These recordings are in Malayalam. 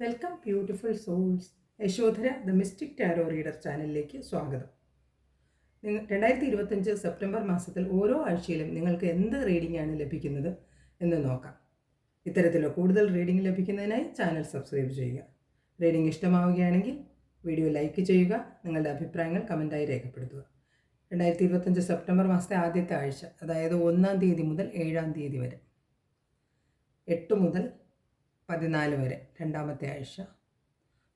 Welcome beautiful souls Yashodhara the mystic tarot reader ചാനലിലേക്ക് സ്വാഗതം. നിങ്ങൾ രണ്ടായിരത്തി ഇരുപത്തഞ്ച് സെപ്റ്റംബർ മാസത്തിൽ ഓരോ ആഴ്ചയിലും നിങ്ങൾക്ക് എന്ത് റീഡിംഗ് ആണ് ലഭിക്കുന്നത് എന്ന് നോക്കാം. ഇത്തരത്തിലോ കൂടുതൽ റീഡിംഗ് ലഭിക്കുന്നതിനായി ചാനൽ സബ്സ്ക്രൈബ് ചെയ്യുക. റീഡിംഗ് ഇഷ്ടമാവുകയാണെങ്കിൽ വീഡിയോ ലൈക്ക് ചെയ്യുക നിങ്ങളുടെ അഭിപ്രായങ്ങൾ കമന്റായി രേഖപ്പെടുത്തുക. രണ്ടായിരത്തി ഇരുപത്തഞ്ച് സെപ്റ്റംബർ മാസത്തെ ആദ്യത്തെ ആഴ്ച അതായത് ഒന്നാം തീയതി മുതൽ ഏഴാം തീയതി വരെ. എട്ട് മുതൽ പതിനാല് വരെ രണ്ടാമത്തെ ആഴ്ച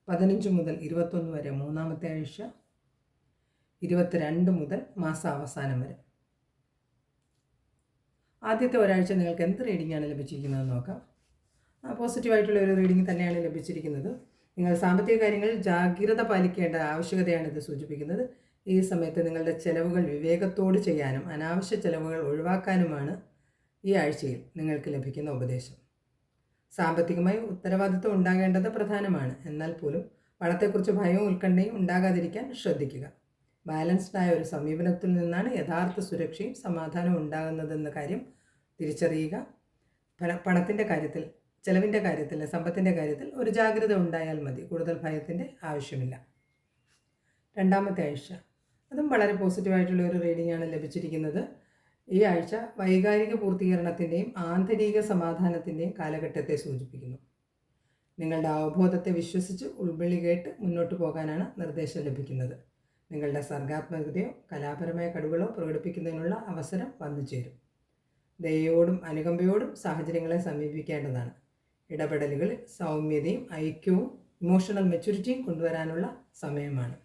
പതിനഞ്ച് മുതൽ ഇരുപത്തൊന്ന് വരെ മൂന്നാമത്തെ ആഴ്ച ഇരുപത്തിരണ്ട് മുതൽ മാസാവസാനം വരെ. ആദ്യത്തെ ഒരാഴ്ച നിങ്ങൾക്ക് എന്ത് റീഡിംഗ് ആണ് ലഭിച്ചിരിക്കുന്നത് നോക്കാം. പോസിറ്റീവായിട്ടുള്ള ഒരു റീഡിംഗ് തന്നെയാണ് ലഭിച്ചിരിക്കുന്നത്. നിങ്ങൾ സാമ്പത്തിക കാര്യങ്ങളിൽ ജാഗ്രത പാലിക്കേണ്ട ആവശ്യകതയാണ് ഇത് സൂചിപ്പിക്കുന്നത്. ഈ സമയത്ത് നിങ്ങളുടെ ചെലവുകൾ വിവേകത്തോട് ചെയ്യാനും അനാവശ്യ ചെലവുകൾ ഒഴിവാക്കാനുമാണ് ഈ ആഴ്ചയിൽ നിങ്ങൾക്ക് ലഭിക്കുന്ന ഉപദേശം. സാമ്പത്തികമായി ഉത്തരവാദിത്വം ഉണ്ടാകേണ്ടത് പ്രധാനമാണ്. എന്നാൽ പോലും പണത്തെക്കുറിച്ച് ഭയവും ഉത്കണ്ഠയും ഉണ്ടാകാതിരിക്കാൻ ശ്രദ്ധിക്കുക. ബാലൻസ്ഡ് ആയ ഒരു സമീപനത്തിൽ നിന്നാണ് യഥാർത്ഥ സുരക്ഷയും സമാധാനവും ഉണ്ടാകുന്നതെന്ന കാര്യം തിരിച്ചറിയുക. പണത്തിന്റെ കാര്യത്തിൽ ചെലവിന്റെ കാര്യത്തിൽ സമ്പത്തിന്റെ കാര്യത്തിൽ ഒരു ജാഗ്രത ഉണ്ടായാൽ മതി. കൂടുതൽ ഭയത്തിന്റെ ആവശ്യമില്ല. രണ്ടാമത്തെ ആഴ്ച. അതും വളരെ പോസിറ്റീവായിട്ടുള്ള ഒരു റീഡിംഗ് ആണ് ലഭിച്ചിരിക്കുന്നത്. ഈ ആഴ്ച വൈകാരിക പൂർത്തീകരണത്തിന്റെയും ആന്തരിക സമാധാനത്തിന്റെയും കാലഘട്ടത്തെ സൂചിപ്പിക്കുന്നു. നിങ്ങളുടെ അവബോധത്തെ വിശ്വസിച്ച് ഉൾവിളി കേട്ട് മുന്നോട്ട് പോകാനാണ് നിർദ്ദേശം ലഭിക്കുന്നത്. നിങ്ങളുടെ സർഗാത്മകതയോ കലാപരമായ കഴിവുകളോ പ്രകടിപ്പിക്കുന്നതിനുള്ള അവസരം വന്നു ചേരും. ദയയോടും അനുകമ്പയോടും സാഹചര്യങ്ങളെ സമീപിക്കേണ്ടതാണ്. ഇടപെടലുകൾ സൗമ്യതയും ഐക്യവും ഇമോഷണൽ മെച്യൂരിറ്റിയും കൊണ്ടുവരാനുള്ള സമയമാണ്.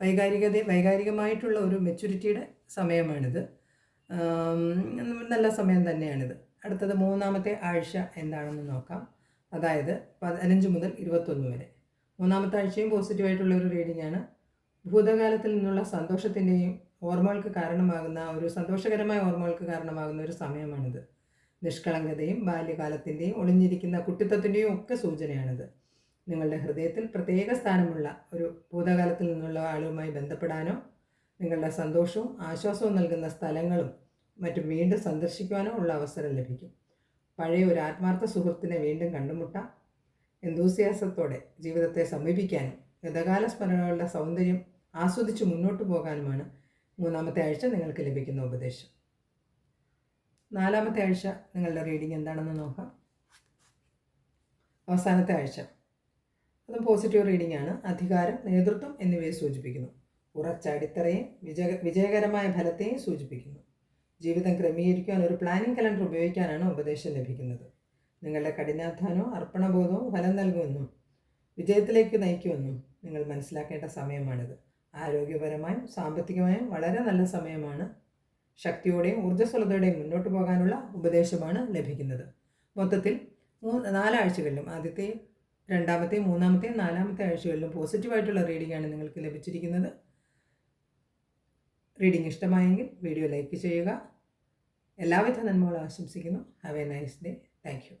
വൈകാരികത വൈകാരികമായിട്ടുള്ള ഒരു മെച്യൂരിറ്റിയുടെ സമയമാണിത്. നല്ല സമയം തന്നെയാണിത്. അടുത്തത് മൂന്നാമത്തെ ആഴ്ച എന്താണെന്ന് നോക്കാം. അതായത് പതിനഞ്ച് മുതൽ ഇരുപത്തൊന്ന് വരെ. മൂന്നാമത്തെ ആഴ്ചയും പോസിറ്റീവായിട്ടുള്ള ഒരു റീഡിംഗ് ആണ്. ഭൂതകാലത്തിൽ നിന്നുള്ള സന്തോഷത്തിന്റെയും ഓർമ്മകൾക്ക് കാരണമാകുന്ന ഒരു സന്തോഷകരമായ ഓർമ്മകൾക്ക് കാരണമാകുന്ന ഒരു സമയമാണിത്. നിഷ്കളങ്കതയും ബാല്യകാലത്തിന്റെയും ഒളിഞ്ഞിരിക്കുന്ന കുട്ടിത്തത്തിന്റെയും ഒക്കെ സൂചനയാണിത്. നിങ്ങളുടെ ഹൃദയത്തിൽ പ്രത്യേക സ്ഥാനമുള്ള ഒരു ഭൂതകാലത്തിൽ നിന്നുള്ള ആളുമായി ബന്ധപ്പെടാനോ നിങ്ങളുടെ സന്തോഷവും ആശ്വാസവും നൽകുന്ന സ്ഥലങ്ങളും മറ്റും വീണ്ടും സന്ദർശിക്കുവാനോ ഉള്ള അവസരം ലഭിക്കും. പഴയ ഒരു ആത്മാർത്ഥ സുഹൃത്തിനെ വീണ്ടും കണ്ടുമുട്ടാം. എന്തൂസിയാസത്തോടെ ജീവിതത്തെ സമീപിക്കാനും ഗതകാല സ്മരണകളുടെ സൗന്ദര്യം ആസ്വദിച്ച് മുന്നോട്ട് പോകാനുമാണ് മൂന്നാമത്തെ ആഴ്ച നിങ്ങൾക്ക് ലഭിക്കുന്ന ഉപദേശം. നാലാമത്തെ ആഴ്ച നിങ്ങളുടെ റീഡിംഗ് എന്താണെന്ന് നോക്കാം. അവസാനത്തെ ആഴ്ച. അതും പോസിറ്റീവ് റീഡിംഗ് ആണ്. അധികാരം നേതൃത്വം എന്നിവയെ സൂചിപ്പിക്കുന്നു. ഉറച്ച അടിത്തറയും വിജയ വിജയകരമായ ഫലത്തെയും സൂചിപ്പിക്കുന്നു. ജീവിതം ക്രമീകരിക്കാൻ ഒരു പ്ലാനിംഗ് കലണ്ടർ ഉപയോഗിക്കാനാണ് ഉപദേശം ലഭിക്കുന്നത്. നിങ്ങളുടെ കഠിനാധ്വാനവും അർപ്പണബോധവും ഫലം നൽകുമെന്നും വിജയത്തിലേക്ക് നയിക്കുമെന്നും നിങ്ങൾ മനസ്സിലാക്കേണ്ട സമയമാണിത്. ആരോഗ്യപരമായും സാമ്പത്തികമായും വളരെ നല്ല സമയമാണ്. ശക്തിയോടെയും ഊർജസ്വലതയോടെയും മുന്നോട്ട് പോകാനുള്ള ഉപദേശമാണ് ലഭിക്കുന്നത്. മൊത്തത്തിൽ മൂന്ന് നാലാഴ്ചകളിലും ആദ്യത്തെയും രണ്ടാമത്തെയും മൂന്നാമത്തെയും നാലാമത്തെ ആഴ്ചകളിലും പോസിറ്റീവായിട്ടുള്ള റീഡിംഗ് ആണ് നിങ്ങൾക്ക് ലഭിച്ചിരിക്കുന്നത്. റീഡിംഗ് ഇഷ്ടമായെങ്കിൽ വീഡിയോ ലൈക്ക് ചെയ്യുക. എല്ലാവിധ നന്മകളും ആശംസിക്കുന്നു. Have a nice day thank you